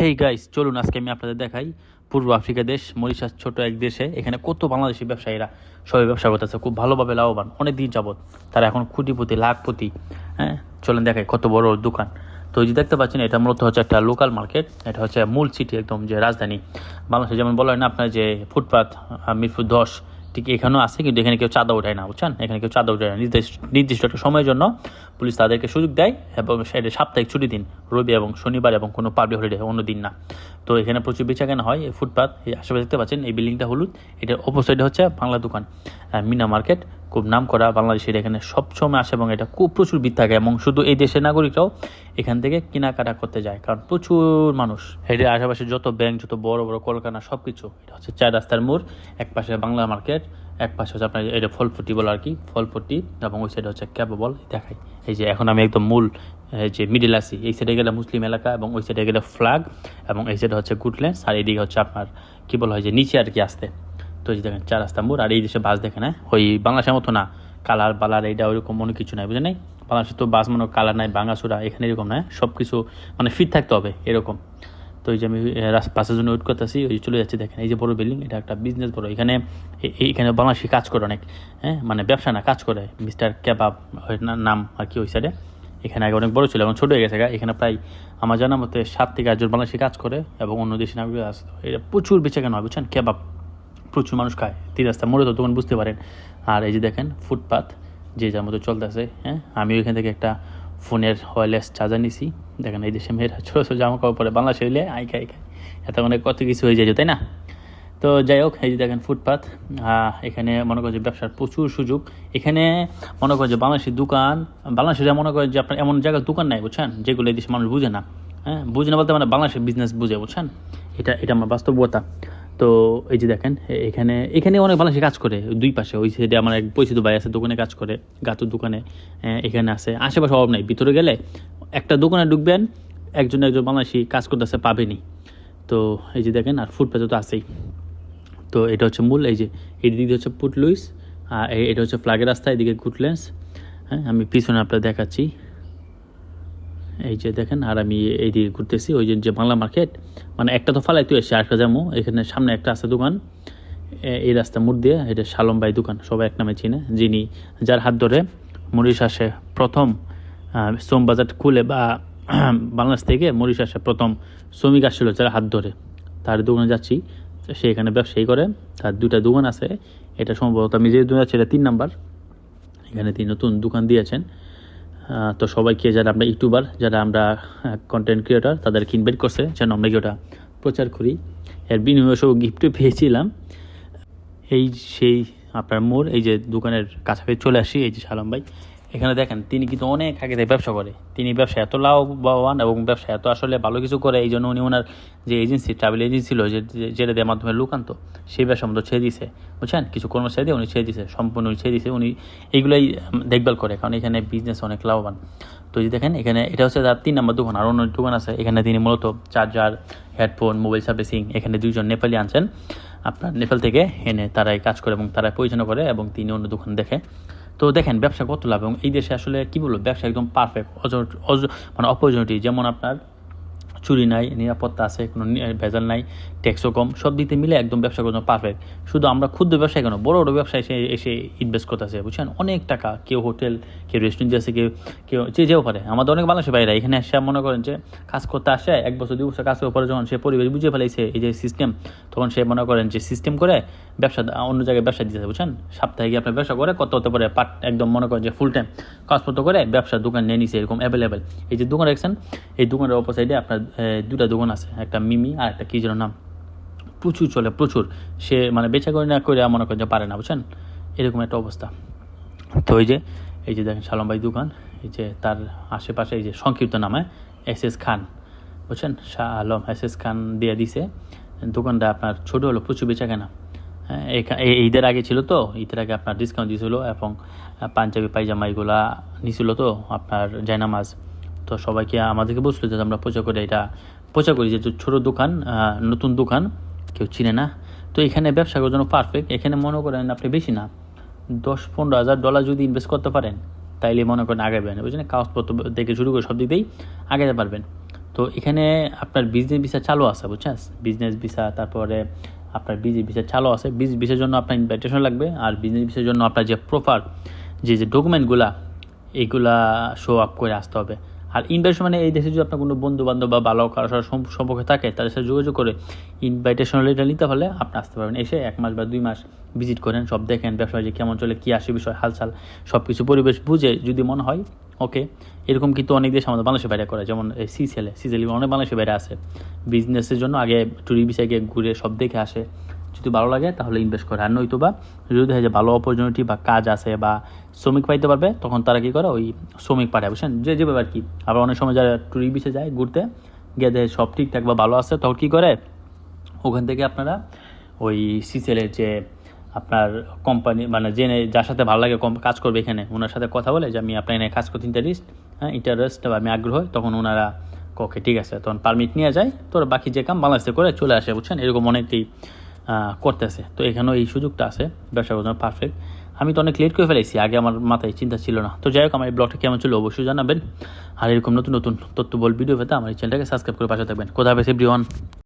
Hey guys চলুন আজকে আমি আপনাদের দেখাই পূর্ব আফ্রিকা দেশ, মরিশাস ছোট এক দেশে, এখানে কত বাংলাদেশি ব্যবসায়ীরা সবাই ব্যবসা করতেছে, খুব ভালোভাবে লাভবান অনেক দিন যাবত তারা এখন কোটিপতি, লাখপতি হ্যাঁ? চলেন দেখাই কত বড় দোকান। তো যে দেখতে পাচ্ছেন, এটা মূলত হচ্ছে একটা লোকাল মার্কেট এটা হচ্ছে মূল সিটি একদম যে রাজধানী। বাংলাদেশে যেমন বলা হয় না আপনার যে ফুটপাথ মিরপুর দশ ঠিক এখানেও আছে, কিন্তু এখানে কেউ চাঁদা উঠায় না, বুঝছেন? এখানে কেউ চাঁদা উঠায় না। নির্দিষ্ট নির্দিষ্ট একটা সময়ের জন্য পুলিশ তাদেরকে সুযোগ দেয় এবং সেটা সাপ্তাহিক ছুটি দিন, রবি এবং শনিবার এবং কোনো পাবলিক হলিডে অন্য দিন না। তো এখানে প্রচুর বেচাকেনা হয়, এই ফুটপাথ এই আশেপাশে দেখতে পাচ্ছেন, এই বিল্ডিংটা হলুদ, এটার অপোসাইডে হচ্ছে বাংলা দোকান মিনা মার্কেট খুব নাম করা বাংলাদেশের এখানে সবসময় আসে এবং এটা খুব প্রচুর ভিড় থাকে এবং শুধু এই দেশের নাগরিকরাও এখান থেকে কেনাকাটা করতে যায়, কারণ প্রচুর মানুষ। এটার আশেপাশে যত ব্যাংক যত বড় বড় কলকারখানা সব কিছু এটা হচ্ছে চার রাস্তার মোড়, এক পাশে বাংলা মার্কেট এক পাশে হচ্ছে আপনার এটা ফলপট্টি বলে আর কি ফলপট্টি এবং ওই সাইডে হচ্ছে ক্যাবেবল দেখাই। এই যে এখন আমি একদম মূল, এই যে মিডিল আসি এই সাইডে গেলে মুসলিম এলাকা এবং ওই সাইডে গেলে ফ্ল্যাগ এবং এই সাইডে হচ্ছে গুডল্যান্ডস আর এইদিকে হচ্ছে আপনার, কী বলা হয় যে নিচে আর কি আসতে। যে দেখেন, চার রাস্তা মোড় আর এই দেশে বাস দেখেন হ্যাঁ? ওই বাংলাদেশের মতো না। কালার বালার এইটা ওইরকম মনে কিছু নাই বুঝে নাই? বাংলাদেশে তো বাস মনে কালার নাই, বাঙ্গাসুরা, এখানে এরকম না সব কিছু মানে ফিট থাকতে হবে, এরকম। তো এই যে আমি বাসের জন্য ওয়েট করতেছি, ওই চলে যাচ্ছে, দেখেন, এই যে বড় বিল্ডিং এটা একটা বিজনেস বড়। এখানে এখানে বাংলাদেশি কাজ করে অনেক হ্যাঁ? মানে ব্যবসা না, কাজ করে। মিস্টার ওই না- নাম আর কি ওই সাইডে এখানে আগে অনেক বড় ছিল, এখন ছোটো হয়ে গেছে এখানে প্রায় আমার জানা মতে সাত থেকে আটজন বাংলাদেশি কাজ করে এবং অন্য দেশি নাগরিক আছে এটা প্রচুর বেচে কেন হয়, বুঝছেন? কেবাব। প্রচুর মানুষ খায়, তিন রাস্তা মোড়ে তো তখন বুঝতে পারেন। আর এই যে দেখেন ফুটপাথ যে যার মতো চলতেছে হ্যাঁ? আমি ওইখান থেকে একটা ফোনের ওয়ারলেস চার্জার নিছি। দেখেন এই দেশে মেয়েরা ছোটো ছোটো জামা কাপড় পরে বাংলাদেশে হইলে আই খাই খাই। এত অনেক কত কিছু হয়ে যায়, তাই না? তো যাই হোক, এই যে দেখেন ফুটপাথ এখানে মনে করেন যে ব্যবসার প্রচুর সুযোগ। এখানে মনে করেন যে বাংলাদেশের দোকান বাংলাদেশে মনে করেন যে আপনার এমন জায়গায় দোকান নাই, বুঝছেন? যেগুলো এই দেশে মানুষ বুঝে না হ্যাঁ? বুঝে না বলতে মানে বাংলাদেশের বিজনেস বুঝে, বুঝছেন? এটা এটা আমার বাস্তবতা। তো এই যে দেখেন, এখানে এখানে অনেক বাংলাদেশে কাজ করে দুই পাশে। ওই সাইডে আমার এক পরিচিত ভাই আছে, দোকানে কাজ করে, গাতুর দোকানে এখানে আছে। আশেপাশে অভাব নাই, ভিতরে গেলে একটা দোকানে ঢুকবেন, একজন একজন বাংলাদেশি কাজ করতে করতেছে পাবেনি তো এই যে দেখেন, আর ফুটপাথে তো আছেই। তো এটা হচ্ছে মূল, এই যে এই দিকে হচ্ছে পুট লুইস আর এটা হচ্ছে ফ্ল্যাগের রাস্তা, এদিকে গুডল্যান্ডস হ্যাঁ আমি পিছনে আপনার দেখাচ্ছি। এই যে দেখেন, আর আমি এই দিকে ঘুরতেছি, ওই যে বাংলা মার্কেট। মানে একটা তো ফালাই তুই এসে আরেকটা যাব। এখানে সামনে একটা আছে দোকান। এই রাস্তা মোড় দিয়ে এটা শালম ভাই দোকান, সবাই এক নামে চিনে। যিনি যার হাত ধরে মরিশাসে প্রথম শ্রম বাজার খুলে বা বাংলাদেশ থেকে মরিশাসে প্রথম শ্রমিক আসছিল যারা হাত ধরে। তার দোকানে যাচ্ছি, সে এখানে ব্যবসায়ী করে। তার দুটা দোকান আছে। এটা সম্ভবত আমি যে দোকান যাচ্ছি, এটা তিন নাম্বার। এখানে তিনি নতুন দোকান দিয়েছেন। তো সবাইকে যারা আমরা ইউটিউবার, যারা আমরা কন্টেন্ট ক্রিয়েটার তাদেরকে ইনভাইট করছে, যেন আমরা কি ওটা প্রচার করি। এর বিনিময়ে সব গিফটও পেয়েছিলাম। এই সেই আপনার মোড়, এই যে দোকানের কাছাকাছি চলে আসি, এই যে সালাম ভাই। এখানে দেখেন, তিনি কিন্তু অনেক আগে থেকে ব্যবসা করে। তিনি ব্যবসা এত লাভবান এবং ব্যবসা এত আসলে ভালো কিছু করে, এই জন্য উনি ওনার যে এজেন্সি, ট্রাভেল এজেন্সি ছিল যেটা দেওয়ার মাধ্যমে লোক সেই ব্যবসা মতো ছেড়ে দিছে বুঝছেন? কিছু কর্মচারী দিয়ে উনি ছেড়ে দিছে সম্পূর্ণ উনি ছেড়ে দিছে উনি এইগুলাই দেখভাল করে, কারণ এখানে বিজনেস অনেক লাভবান। তো যদি দেখেন, এখানে এটা হচ্ছে তার তিন নম্বর দোকান। আর অন্য দোকান আছে, এখানে তিনি মূলত চার্জার হেডফোন মোবাইল সার্ভিসিং এখানে দুইজন নেপালি আনছেন। আপনার নেপাল থেকে এনে তারাই কাজ করে এবং তারাই পরিচালনা করে এবং তিনি অন্য দোকান দেখে। তো দেখেন, ব্যবসা কত লাভ এবং এই দেশে আসলে কি বলব, ব্যবসা একদম পারফেক্ট অজ মানে অপরচুনিটি যেমন আপনার চুরি নাই, নিরাপত্তা আছে, কোনো ভেজাল নাই ট্যাক্সও কম, সব দিয়ে মিলে একদম ব্যবসা করার জন্য পারফেক্ট শুধু আমরা ক্ষুদ্র ব্যবসায় কেন, বড় বড় ব্যবসায় এসে এসে ইনভেস্ট করতেছে, বুঝছেন? অনেক টাকা, কেউ হোটেল কেউ রেস্টুরেন্ট আছে, কেউ কেউ যে যেও পারে। আমাদের অনেক বাংলাদেশের বাইরে এখানে এসে মনে করেন যে কাজ করতে আসে, এক বছর, দুই বছর কাজ করার পরে যখন সে পরিবেশ বুঝে ফেলাইছে এই যে সিস্টেম তখন সে মনে করেন যে সিস্টেম করে ব্যবসা, অন্য জায়গায় ব্যবসা দিতেছে, বুঝছেন? সপ্তাহে আপনার ব্যবসা করে, কত হতে পারে পার্ট একদম মনে করেন যে ফুল টাইম কাজপত্র করে ব্যবসার দোকান নিয়ে নিছে, এরকম অ্যাভেলেবেল এই যে দোকান রাখছেন এই দোকানের অপর সাইডে আপনার দুটা দোকান আছে একটা মিমি আর একটা কি যেন নাম? প্রচুর চলে প্রচুর। সে মানে বেচা করে না করে মনে করেন যে পারে না বুঝছেন? এরকম একটা অবস্থা। তো এই যে এই যে দেখেন শালম ভাই দোকান এই যে তার আশেপাশে এই যে সংক্ষিপ্ত নামে এস এস খান বুঝছেন? শাহ আলম এস এস খান দিয়ে দিছে। দোকানটা আপনার ছোটো হলো প্রচুর বেচা কেনা হ্যাঁ, ঈদের আগে ছিল তো ঈদের আগে আপনার ডিসকাউন্ট দিয়েছিলো এবং পাঞ্জাবি পায়জামা এগুলা নিছিল তো আপনার জায়নামাজ। তো সবাইকে আমাদেরকে বলছিল যে আমরা প্রচার করে এটা প্রচার করি, যে ছোটো দোকান নতুন দোকান, কেউ চিনে না। তো এখানে ব্যবসা করার জন্য পারফেক্ট এখানে মনে করেন আপনি বেশি না, দশ পনেরো হাজার ডলার যদি ইনভেস্ট করতে পারেন, তাইলে মনে করেন আগাবেন বুঝলেন? কাগজপত্র থেকে শুরু করে সব দিক দিয়েই আগাতে পারবেন। তো এখানে আপনার বিজনেস ভিসা চালু আছে, বুঝছেন? বিজনেস ভিসা তারপরে আপনার বিজনেস ভিসা চালু আছে। বিজ ভিসার জন্য আপনার ইনভাইটেশন লাগবে, আর বিজনেস ভিসার জন্য আপনার যে প্রপার যে যে ডকুমেন্টগুলা এগুলা শো আপ করে আসতে হবে। আর ইনভাইটেশন মানে এই দেশে যদি আপনার কোনো বন্ধু বান্ধব বা ভালো কারোর সম্পর্ক থাকে তাদের সাথে যোগাযোগ করে ইনভাইটেশন লেটার নিতে হলে আপনি আসতে পারবেন। এসে এক মাস বা দুই মাস ভিজিট করেন, সব দেখেন, ব্যবসা যে কেমন চলে, কী আসে বিষয়, হালচাল সব কিছু পরিবেশ বুঝে যদি মনে হয় ওকে এরকম কিন্তু অনেক দেশ আমাদের বাংলাদেশের বাইরে করে, যেমন সি সেলে সি সেলে অনেক বাংলাদেশের বাইরে আসে বিজনেসের জন্য আগে টুরি বিষয়ে গিয়ে ঘুরে সব দেখে আসে। যদি ভালো লাগে, তাহলে ইনভেস্ট করে। আর নয়তো বা যদি দেখা যায় ভালো অপরচুনিটি বা কাজ আছে বা শ্রমিক পাইতে পারবে, তখন তারা কী করে? ওই শ্রমিক পাঠায়, বুঝছেন? যে যেভাবে আর কি। আবার অনেক সময় যারা টুরি বিষে যায় ঘুরতে, গিয়ে দেখে সব ঠিকঠাক বা ভালো আছে, তখন কী করে? ওখান থেকে আপনারা ওই সিসেলের যে আপনার কোম্পানি মানে জেনে যার সাথে ভালো লাগে কম- কাজ করবে এখানে ওনার সাথে কথা বলে যে, আমি আপনার এখানে কাজ করতে ইন্টারেস্ট হ্যাঁ ইন্টারেস্ট বা আমি আগ্রহ তখন ওনারা ওকে, ঠিক আছে, তখন পারমিট নিয়ে যায় তোর বাকি যে কাম বাংলাদেশে করে চলে আসে বুঝছেন? এরকম অনেকেই। করতেছে। তো এখানেও এই সুযোগটা আছে, ব্যবসা করার জন্য পারফেক্ট আমি তো অনেক লেট করে ফেলেছি আগে আমার মাথায় চিন্তা ছিল না। তো যাই হোক, আমার এই ব্লগটা কেমন ছিল অবশ্যই জানাবেন। আর এরকম নতুন নতুন তথ্য বল ভিডিও পেতে আমার এই চ্যানেলটাকে সাবস্ক্রাইব করে পাশে থাকবেন। কোথায় পেয়েছে এভরিওয়ান